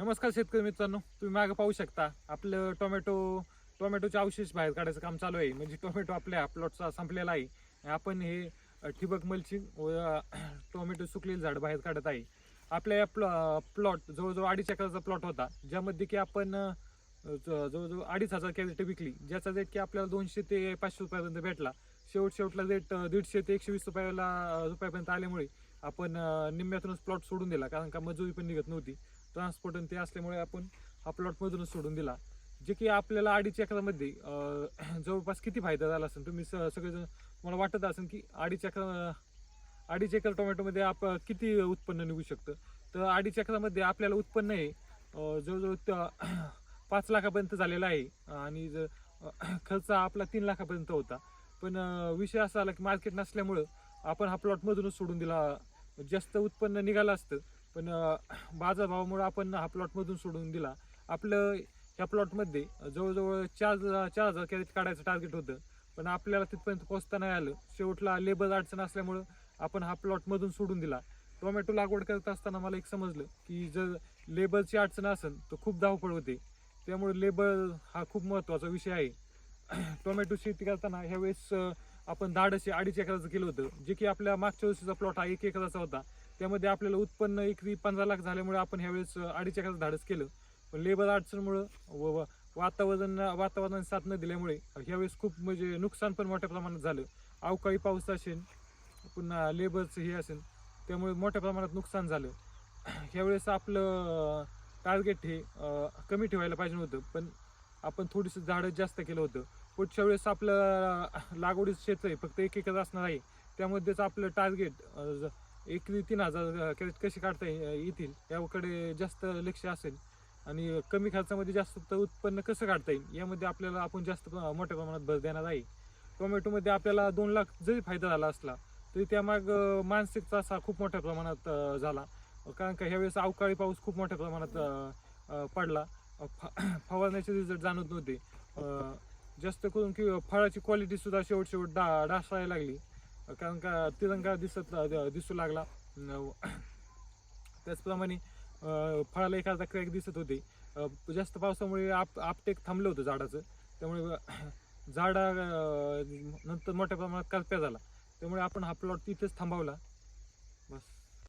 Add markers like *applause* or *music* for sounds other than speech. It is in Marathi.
नमस्कार शेतकरी मित्रांनो तुम्ही मागे पाहू शकता आपलं टोमॅटो टोमॅटोचे अवशेष बाहेर काढायचं काम चालू आहे. म्हणजे टोमॅटो आपल्या प्लॉटचा संपलेला आहे. आपण हे ठिबक मल्चिंग व टोमॅटो सुकलेली झाड बाहेर काढत आहे. आपल्या या प्लॉ प्लॉट जवळजवळ अडीच एकराचा प्लॉट होता ज्यामध्ये की आपण ज- जवळजवळ अडीच हजार कॅरेट विकली ज्याचा रेट की आपल्याला दोनशे ते पाचशे रुपयापर्यंत भेटला. शेवट शेवटला रेट दीडशे ते एकशे वीस रुपयाला रुपयापर्यंत आल्यामुळे आपण निम्म्यातूनच प्लॉट सोडून दिला. कारण का मजुरी पण निघत नव्हती. ट्रान्सपोर्ट आणि ते असल्यामुळे आपण हा प्लॉटमधूनच सोडून दिला. जे की आपल्याला अडीच एकरामध्ये *clears throat* जवळपास किती फायदा झाला असेल? तुम्ही स- सगळेजण मला वाटत असेल की अडीच एकर अडीच एकर टोमॅटोमध्ये आप किती उत्पन्न निघू शकतं? तर अडीच एकरामध्ये आपल्याला उत्पन्न हे जवळजवळ *clears throat* पाच लाखापर्यंत झालेला आहे. आणि जर *clears throat* खर्च आपला तीन लाखापर्यंत होता. पण विषय असा आला की मार्केट नसल्यामुळं आपण हा प्लॉटमधूनच सोडून दिला. जास्त उत्पन्न निघालं असतं. पण बाजारभावामुळं बाजारभावामुळे आपण हा प्लॉटमधून सोडून दिला. आपलं ह्या प्लॉटमध्ये जवळजवळ चार चार हजार कॅरेट काढायचं टार्गेट होतं. पण आपल्याला तिथपर्यंत पोहोचता नाही आलं. शेवटला लेबर अडचण असल्यामुळं आपण हा प्लॉटमधून सोडून दिला. टोमॅटो लागवड करत असताना मला एक समजलं की जर लेबरची अडचण असेल तर खूप धावपळ होते. त्यामुळे लेबर हा खूप महत्त्वाचा विषय आहे. *clears throat* टोमॅटो शेती करताना ह्यावेळेस आपण धाडसे अडीच एकराचं केलं होतं. जे की आपल्या मागच्या वर्षीचा प्लॉट हा एक एकराचा होता. त्यामध्ये आपल्याला उत्पन्न एकरी पंधरा लाख झाल्यामुळे आपण ह्यावेळेस अडीच एकराचं धाडस केलं. पण लेबर अडचणमुळं व वातावरण वातावरणाने साथ न दिल्यामुळे ह्यावेळेस खूप म्हणजे नुकसान पण मोठ्या प्रमाणात झालं. अवकाळी पाऊस असेल पुन्हा लेबरचं हे असेल त्यामुळे मोठ्या प्रमाणात नुकसान झालं. ह्यावेळेस आपलं टार्गेट हे कमी ठेवायला पाहिजे होतं पण आपण थोडीसं झाडं जास्त केलं होतं. पुढच्या वेळेस आपलं लागवडीचं क्षेत्र आहे फक्त एक एकच असणार आहे. त्यामध्येच आपलं टार्गेट एकरी तीन हजार कॅरेट कसे काढता येतील याकडे जास्त लक्ष असेल. आणि कमी खर्चामध्ये जास्त उत्पन्न कसं काढता येईल यामध्ये आपल्याला आपण जास्त प्र- मोठ्या प्रमाणात भर देणार आहे. टोमॅटोमध्ये आपल्याला दोन लाख जरी फायदा झाला असला तरी त्यामाग मानसिक त्रास हा खूप मोठ्या प्रमाणात झाला. कारण का ह्यावेळेस अवकाळी पाऊस खूप मोठ्या प्रमाणात पडला. फ- *clears throat* फवारण्याचे रिझल्ट जाणवत नव्हते. जास्त करून की फळाची क्वालिटीसुद्धा शेवट शेवट डा डासायला लागली. कारण का तिरंगा दिसत दिसू लागला. त्याचप्रमाणे फळाला एखादा क्रॅक दिसत होते. जास्त पावसामुळे आप आपटेक थांबलं होतं झाडाचं. त्यामुळे झाडा नंतर मोठ्या प्रमाणात करप्या झाला. त्यामुळे आपण हा प्लॉट तिथेच थांबवला.